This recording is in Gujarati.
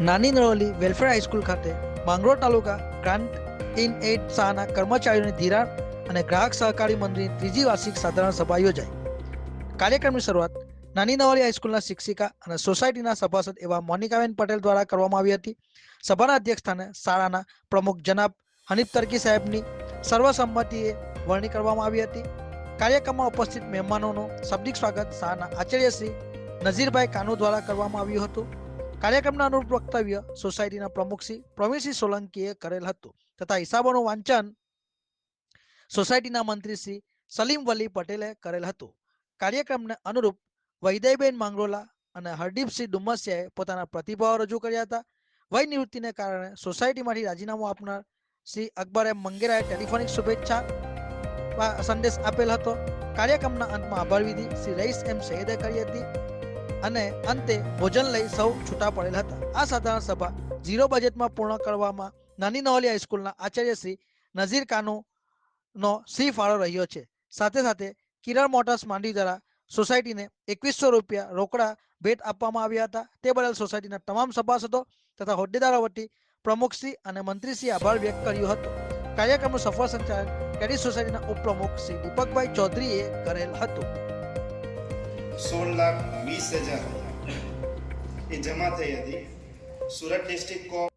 નાની નરોલી વેલફેર હાઈસ્કૂલ ખાતે Mangrol taluka grant in aid શાહના કર્મચારીઓની ધિરાણ અને ગ્રાહક સહકારી મંડળની ત્રીજી વાર્ષિક સાધારણ સભા યોજાઈ. કાર્યક્રમની શરૂઆત નાની નવાલી હાઈસ્કૂલના શિક્ષિકા અને સોસાયટીના સભાસદ એવા મોનિકાબેન પટેલ દ્વારા કરવામાં આવી હતી. સભાના અધ્યક્ષ સ્થાને શાળાના પ્રમુખ જનાબ હનીફ તરકી સાહેબની સર્વસંમતિએ વરણી કરવામાં આવી હતી. કાર્યક્રમમાં ઉપસ્થિત મહેમાનોનું શાબ્દિક સ્વાગત શાળાના આચાર્ય શ્રી નઝીરભાઈ કાનુ દ્વારા કરવામાં આવ્યું હતું. કાર્યક્રમના અનુરૂપ વક્તવ્ય સોસાયટીના પ્રમુખ શ્રી પ્રવીણસિંહ સોલંકીએ કરેલ હતું તથા હિસાબોનું વાંચન સોસાયટીના મંત્રી શ્રી સલીમ વલી પટેલે કરેલ હતું. કાર્યક્રમને અનુરૂપ વૈદયબેન માંગરોલા અને હરદીપસિંહ ડુમસિયાએ પોતાના પ્રતિભાવો રજૂ કર્યા હતા. વય નિવૃત્તિને કારણે સોસાયટીમાંથી રાજીનામું આપનાર શ્રી અકબર મંગેરાએ ટેલિફોનિક શુભેચ્છા સંદેશ આપેલ હતો. કાર્યક્રમના અંતમાં આભાર વિધિ શ્રી રઈસ એમ સૈયદે કરી હતી. અને અંતે ભોજન લઈ સૌ છૂટા પડેલ હતા. આ સાધારણ સભા ઝીરો બજેટમાં પૂર્ણ કરવામાં નાની નવલી હાઈસ્કૂલના આચાર્ય શ્રી નઝીર કાનુ નો સી ફાળો રહ્યો છે. સાથે સાથે કિરણ મોટર્સ માંડવી દ્વારા સોસાયટીને એકવીસો રૂપિયા રોકડા ભેટ આપવામાં આવ્યા હતા. તે બદલ સોસાયટીના તમામ સભાસદો તથા હોદ્દેદારો વતી પ્રમુખશ્રી અને મંત્રીશ્રી આભાર વ્યક્ત કર્યો હતો. કાર્યક્રમનું સફળ સંચાલન કેડી સોસાયટીના ઉપપ્રમુખ શ્રી દીપકભાઈ ચૌધરીએ કરેલ હતું. સોળ લાખ વીસ હજાર. એ જમા થઈ હતી. સુરત ડિસ્ટ્રિક્ટ કો